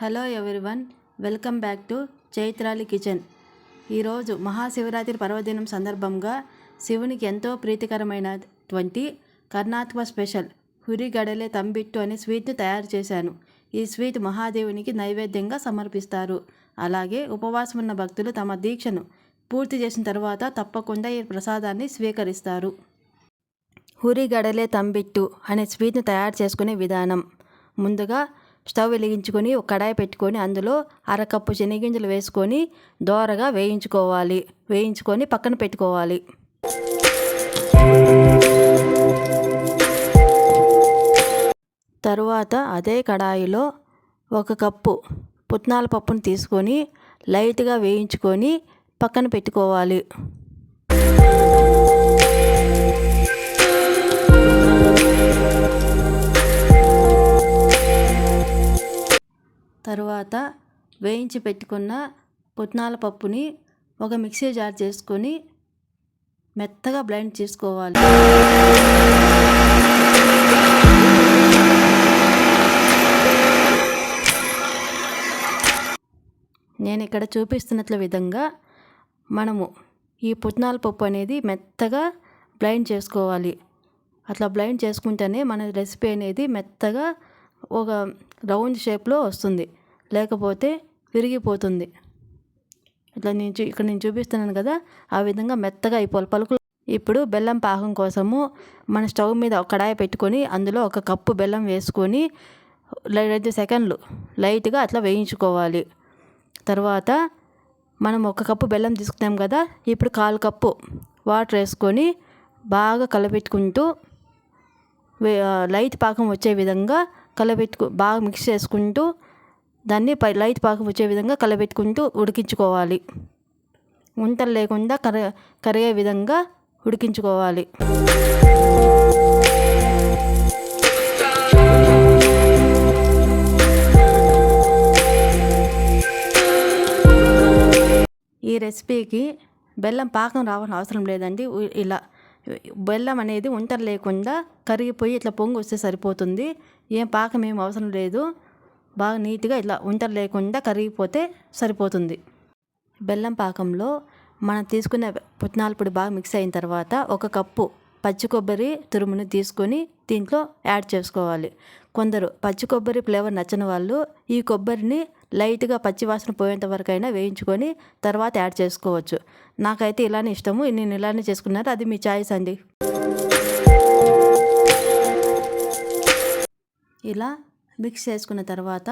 Hello everyone welcome back to Chaitrali Kitchen ఈరోజు మహాశివరాత్రి పర్వదినం సందర్భంగా శివునికి ఎంతో ప్రీతికరమైనటువంటి కర్ణాటక స్పెషల్ హురిగడలే తంబిట్టు అనే స్వీట్ని తయారు చేశాను. ఈ స్వీట్ మహాదేవునికి నైవేద్యంగా సమర్పిస్తారు. అలాగే ఉపవాసం ఉన్న భక్తులు తమ దీక్షను పూర్తి చేసిన తర్వాత తప్పకుండా ఈ ప్రసాదాన్ని స్వీకరిస్తారు. హురిగడలే తంబిట్టు అనే స్వీట్ని తయారు చేసుకునే విధానం. ముందుగా స్టవ్ వెలిగించుకొని ఒక కడాయి పెట్టుకొని అందులో అరకప్పు శనగింజలు వేసుకొని దోరగా వేయించుకోవాలి. వేయించుకొని పక్కన పెట్టుకోవాలి. తరువాత అదే కడాయిలో ఒక కప్పు పుట్నాల పప్పును తీసుకొని లైట్గా వేయించుకొని పక్కన పెట్టుకోవాలి. తర్వాత వేయించి పెట్టుకున్న పుట్నాల పప్పుని ఒక మిక్సీ జార్ చేసుకొని మెత్తగా బ్లెండ్ చేసుకోవాలి. నేను ఇక్కడ చూపిస్తున్నట్ల విధంగా మనము ఈ పుట్నాల పప్పు అనేది మెత్తగా బ్లైండ్ చేసుకోవాలి. అట్లా బ్లైండ్ చేసుకుంటేనే మన రెసిపీ అనేది మెత్తగా ఒక రౌండ్ షేప్లో వస్తుంది. లేకపోతే విరిగిపోతుంది. ఇట్లా నేను చూ ఇక్కడ నేను చూపిస్తున్నాను కదా ఆ విధంగా మెత్తగా అయిపోవాలి పలుకులు ఇప్పుడు బెల్లం పాకం కోసము మన స్టవ్ మీద ఒక కడాయి పెట్టుకొని అందులో ఒక కప్పు బెల్లం వేసుకొని ఐదు సెకండ్లు లైట్గా అట్లా వేయించుకోవాలి. తర్వాత మనం ఒక కప్పు బెల్లం తీసుకున్నాం కదా ఇప్పుడు కాలు కప్పు వాటర్ వేసుకొని బాగా కలపెట్టుకుంటూ లైట్ పాకం వచ్చే విధంగా కలపెట్టుకు బాగా మిక్స్ చేసుకుంటూ దాన్ని పై లైట్ పాకం వచ్చే విధంగా కలబెట్టుకుంటూ ఉడికించుకోవాలి. ఉంటలు లేకుండా కర కరిగే విధంగా ఉడికించుకోవాలి. ఈ రెసిపీకి బెల్లం పాకం రావాల్సిన అవసరం లేదండి. ఇలా బెల్లం అనేది ఉంటలు లేకుండా కరిగిపోయి ఇట్లా పొంగు వస్తే సరిపోతుంది. ఏం పాకం ఏం అవసరం లేదు. బాగా నీట్గా ఇట్లా ఉంటలు లేకుండా కరిగిపోతే సరిపోతుంది. బెల్లం పాకంలో మనం తీసుకున్న పుట్నాల పొడి బాగా మిక్స్ అయిన తర్వాత ఒక కప్పు పచ్చి కొబ్బరి తురుముని తీసుకొని దీంట్లో యాడ్ చేసుకోవాలి. కొందరు పచ్చి కొబ్బరి ఫ్లేవర్ నచ్చని వాళ్ళు ఈ కొబ్బరిని లైట్గా పచ్చి వాసన పోయేంత వరకైనా వేయించుకొని తర్వాత యాడ్ చేసుకోవచ్చు. నాకైతే ఇలానే ఇష్టము. నేను ఇలానే చేసుకున్నారు అది మీ చాయిస్ అండి. ఇలా మిక్స్ చేసుకున్న తర్వాత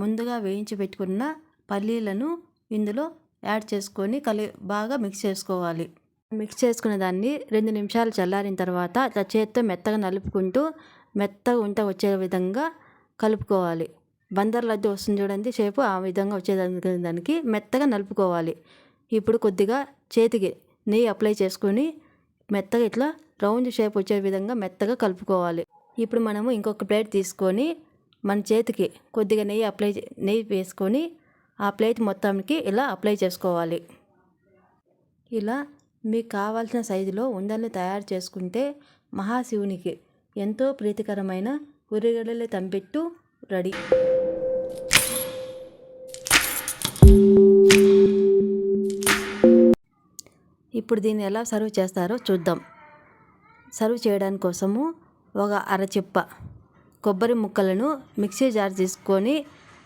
ముందుగా వేయించి పెట్టుకున్న పల్లీలను ఇందులో యాడ్ చేసుకొని కలి బాగా మిక్స్ చేసుకోవాలి. మిక్స్ చేసుకున్న దాన్ని రెండు నిమిషాలు చల్లారిన తర్వాత చేత్తో మెత్తగా నలుపుకుంటూ మెత్తగా ఉంట వచ్చే విధంగా కలుపుకోవాలి. బందర్ లడ్డు వస్తుంది చూడండి షేపు ఆ విధంగా వచ్చేదానికి దానికి మెత్తగా నలుపుకోవాలి. ఇప్పుడు కొద్దిగా చేతికి నెయ్యి అప్లై చేసుకొని మెత్తగా ఇట్లా రౌండ్ షేప్ వచ్చే విధంగా మెత్తగా కలుపుకోవాలి. ఇప్పుడు మనము ఇంకొక ప్లేట్ తీసుకొని మన చేతికి కొద్దిగా నెయ్యి అప్లై నెయ్యి వేసుకొని ఆ ప్లేట్ మొత్తానికి ఇలా అప్లై చేసుకోవాలి. ఇలా మీకు కావాల్సిన సైజులో ఉండల్ని తయారు చేసుకుంటే మహాశివునికి ఎంతో ప్రీతికరమైన ఉరిగడలు తంపెట్టు రెడీ. ఇప్పుడు దీన్ని ఎలా సర్వ్ చేస్తారో చూద్దాం. సర్వ్ చేయడానికి కోసము ఒక అరచిప్ప కొబ్బరి ముక్కలను మిక్సీ జార్ తీసుకొని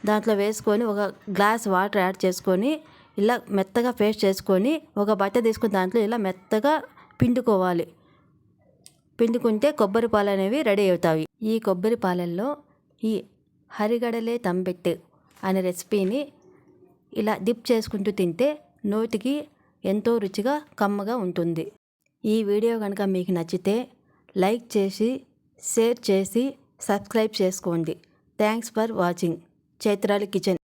దాంట్లో వేసుకొని ఒక గ్లాస్ వాటర్ యాడ్ చేసుకొని ఇలా మెత్తగా పేస్ట్ చేసుకొని ఒక బట్ట తీసుకుని దాంట్లో ఇలా మెత్తగా పిండుకోవాలి. పిండుకుంటే కొబ్బరి పాలు అనేవి రెడీ అవుతాయి. ఈ కొబ్బరి పాలల్లో ఈ హరిగడలే తంబెట్టు అనే రెసిపీని ఇలా డిప్ చేసుకుంటూ తింటే నోటికి ఎంతో రుచిగా కమ్మగా ఉంటుంది. ఈ వీడియో కనుక మీకు నచ్చితే లైక్ చేసి షేర్ చేసి సబ్స్క్రైబ్ చేసుకోండి. Thanks for watching. Chaitrali Kitchen.